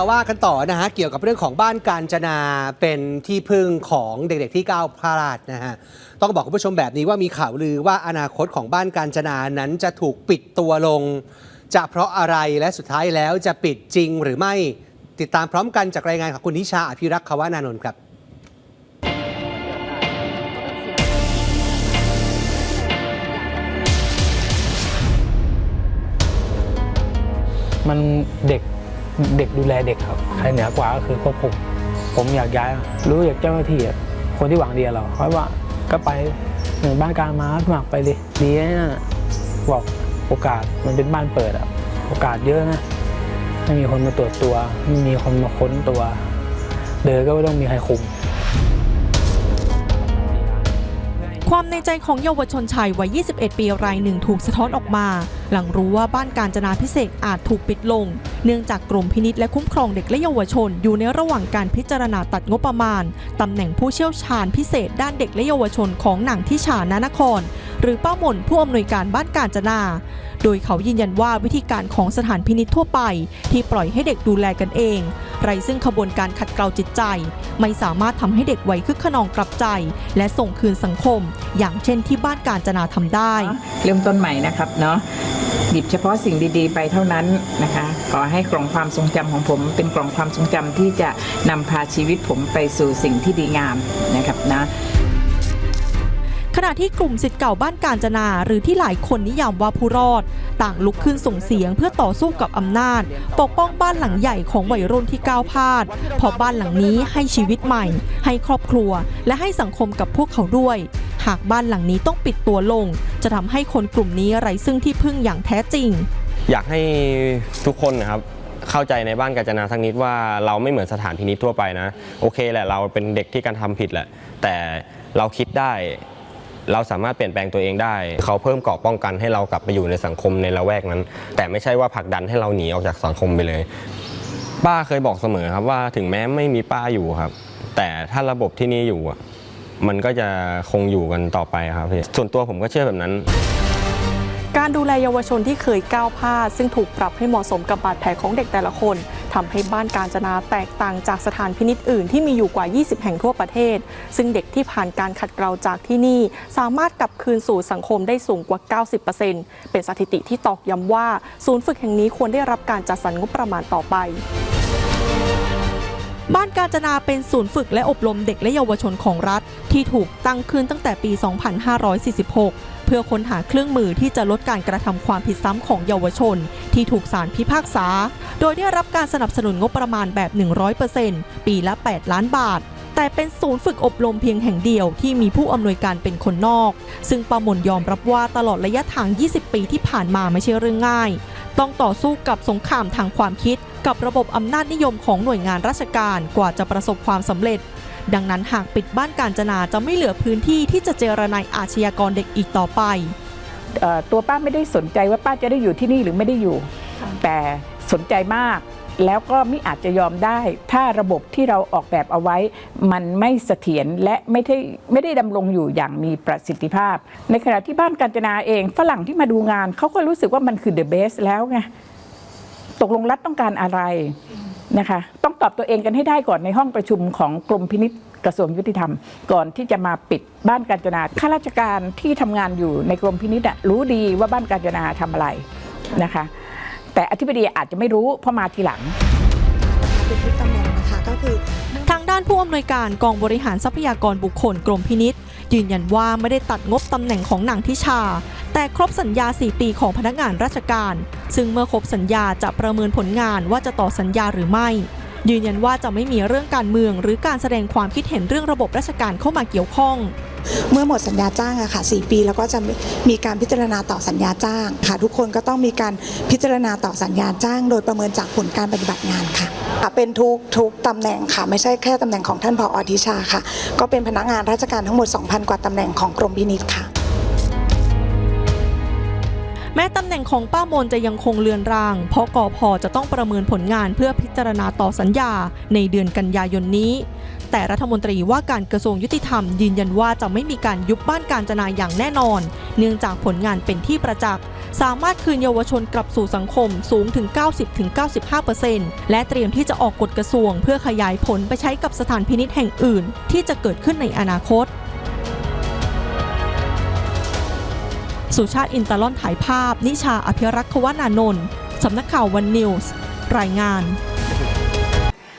มาว่ากันต่อนะฮะเกี่ยวกับเรื่องของบ้านการจนาเป็นที่พึ่งของเด็กๆที่ก้าวพลาดนะฮะต้องบอกคุณผู้ชมแบบนี้ว่ามีข่าวลือว่าอนาคตของบ้านการจนานั้นจะถูกปิดตัวลง จะเพราะอะไรและสุดท้ายแล้วจะปิดจริงหรือไม่ติดตามพร้อมกันจากรายงานของคุณนิชาอภิรักษ์ขวานานนท์ครับมันเด็ก เด็กดูแลเด็กครับ ใครเหนือกว่าก็คือควบคุม ผมอยากย้ายรู้อยากเจ้าหน้าที่คนที่หวังดีเราเพราะว่าก็ไปหนึ่งบ้านการมาสมัครไปดิดีนะบอกโอกาสมันเป็นบ้านเปิดอะโอกาสเยอะนะไม่มีคนมาตรวจตัว ไม่มีคนมาค้นตัว เดินก็ไม่ต้องมีใครคุม ความในใจของเยาวชนชายวัย 21 ปีรายหนึ่งถูกสะท้อนออกมา หลังรู้ว่าบ้านการจนาพิเศษอาจถูกปิดลง เนื่องจากกรมพินิษและคุ้มครองเด็กและเยาวชน อยู่ในระหว่างการพิจารณาตัดงบประมาณตำแหน่งผู้เชี่ยวชาญพิเศษด้านเด็กและเยาวชนของหนังที่ชานานคร หรือป้าหม่นผู้อำนวยการบ้านการจนา โดยเขายืนยันว่าวิธีการของสถานพินิษทั่วไป ที่ปล่อยให้เด็กดูแลกันเอง ไรซึ่งขบวนการขัดเกลาจิตใจ ไม่สามารถทำให้เด็กไวยคึกขนองกลับใจ และส่งคืนสังคม อย่างเช่นที่บ้านการจนาทำได้ เริ่มต้นใหม่นะครับเนาะหยิบเฉพาะสิ่งดีๆ ไปเท่านั้นนะคะ ขอให้กล่องความทรงจำของผม เป็นกล่องความทรงจำที่จะนำพาชีวิตผมไปสู่สิ่งที่ดีงามนะครับนะ ขณะที่กลุ่มสิทธิ์เก่าบ้านการจนาหรือที่หลายคนนิยามว่าผู้รอด ต่างลุกขึ้นส่งเสียงเพื่อต่อสู้กับอำนาจ ปกป้องบ้านหลังใหญ่ของวัยรุ่นที่ก้าวพลาดเพราะบ้านหลังนี้ให้ชีวิตใหม่ ให้ครอบครัว และให้สังคมกับพวกเขาด้วย หากบ้านหลังนี้ต้องปิดตัวลง จะทำให้คนกลุ่มนี้ไร้ซึ่งที่พึ่งอย่างแท้จริง อยากให้ทุกคนนะครับเข้าใจในบ้านกาญจนาสักนิดว่าเราไม่เหมือนสถานพินิจทั่วไปนะ โอเคแหละเราเป็นเด็กที่การทำผิดแหละ แต่เราคิดได้ เราสามารถเปลี่ยนแปลงตัวเองได้ เขาเพิ่มเกราะป้องกันให้เรากลับไปอยู่ในสังคมในละแวกนั้น แต่ไม่ใช่ว่าผลักดันให้เราหนีออกจากสังคมไปเลย ป้าเคยบอกเสมอครับว่าถึงแม้ไม่มีป้าอยู่ครับ แต่ถ้าระบบที่นี่อยู่อะมันก็จะคงอยู่กันต่อไปครับพี่ส่วนตัวผมก็เชื่อแบบนั้น การดูแลเยาวชนที่เคยก้าวพลาดซึ่งถูกปรับให้เหมาะสมกับบาดแผลของเด็กแต่ละคนทำให้บ้านการจนาแตกต่างจากสถานพินิษอื่นที่มีอยู่กว่า 20 แห่งทั่วประเทศ ซึ่งเด็กที่ผ่านการขัดเกลาจากที่นี่ สามารถกลับคืนสู่สังคมได้สูงกว่า 90%เป็นสถิติที่ตอกย้ำว่า ศูนย์ฝึกแห่งนี้ควรได้รับการจัดสรรงบประมาณต่อไปบ้านการจนาเป็นศูนย์ฝึกและอบรมเด็กและเยาวชนของรัฐ ที่ถูกตั้งขึ้นตั้งแต่ปี 2546 เพื่อค้นหาเครื่องมือที่จะลดการกระทำความผิดซ้ำของเยาวชน ที่ถูกศาลพิพากษา โดยได้รับการสนับสนุนงบประมาณแบบ 100%ปีละ 8 ล้านบาทแต่เป็นศูนย์ฝึกอบรมเพียงแห่งเดียวที่มีผู้อำนวยการเป็นคนนอก ซึ่งปามนยอมรับว่าตลอดระยะทาง 20 ปีที่ผ่านมาไม่ใช่เรื่องง่าย ต้องต่อสู้กับสงครามทางความคิด กับระบบอำนาจนิยมของหน่วยงานราชการกว่าจะประสบความสำเร็จ ดังนั้นหากปิดบ้านการจนาจะไม่เหลือพื้นที่ที่จะเจรนายอาชญากรเด็กอีกต่อไป ตัวป้าไม่ได้สนใจว่าป้าจะได้อยู่ที่นี่หรือไม่ได้อยู่ แต่สนใจมากแล้วก็ไม่อาจจะยอมได้ ถ้าระบบที่เราออกแบบเอาไว้ มันไม่เสถียรและไม่ได้ไม่ได้ดำรงอยู่อย่างมีประสิทธิภาพ ในขณะที่บ้านกาญจนาเองฝรั่งที่มาดูงานเขาก็รู้สึกว่ามันคือ the best แล้วไงตกลงรัฐต้องการอะไร นะคะต้องตอบตัวเองกันให้ได้ก่อนในห้องประชุมของกรมพินิษกระทรวงยุติธรรม ก่อนที่จะมาปิดบ้านกาญจนาข้าราชการที่ทำงานอยู่ในกรมพินิษรู้ดีว่าบ้านกาญจนาทำอะไรนะคะ แต่อธิบดีอาจจะไม่รู้เพราะมาทีหลังคือทุกตำแหน่งนะคะก็คือานผู้อำนวยการกองบริหารทรัพยากรบุคคลกรมพินิษยืนยันว่าไม่ได้ตัดงบตำแหน่งของนางทิชา แต่ครบสัญญา 4 ปีของพนักงานราชการ ซึ่งเมื่อครบสัญญาจะประเมินผลงานว่าจะต่อสัญญาหรือไม่ ยืนยันว่าจะไม่มีเรื่องการเมืองหรือการแสดงความคิดเห็นเรื่องระบบราชการเข้ามาเกี่ยวข้อง เมื่อหมดสัญญาจ้างอะค่ะ 4 ปีแล้วก็จะมีการพิจารณาต่อสัญญาจ้างค่ะ ทุกคนก็ต้องมีการพิจารณาต่อสัญญาจ้าง โดยประเมินจากผลการปฏิบัติงานค่ะ เป็นทุกทุกตำแหน่งค่ะ ไม่ใช่แค่ตำแหน่งของท่านผออทิชาค่ะ ก็เป็นพนักงานราชการทั้งหมด 2,000 กว่าตำแหน่งของกรมพินิษค่ะแม้ตำแหน่งของป้ามนจะยังคงเลือนราง เพราะกอพอจะต้องประเมินผลงานเพื่อพิจารณาต่อสัญญาในเดือนกันยายนนี้ แต่รัฐมนตรีว่าการกระทรวงยุติธรรมยืนยันว่าจะไม่มีการยุบบ้านการจนาอย่างแน่นอน เนื่องจากผลงานเป็นที่ประจักษ์ สามารถคืนเยาวชนกลับสู่สังคมสูงถึง 90-95%และเตรียมที่จะออกกฎกระทรวง เพื่อขยายผลไปใช้กับสถานพินิษแห่งอื่น ที่จะเกิดขึ้นในอนาคต สุชาติอินตะลอนถ่ายภาพ นิชาอภิรักษ์วนานนท์สำนักข่าววันนิวส์ รายงาน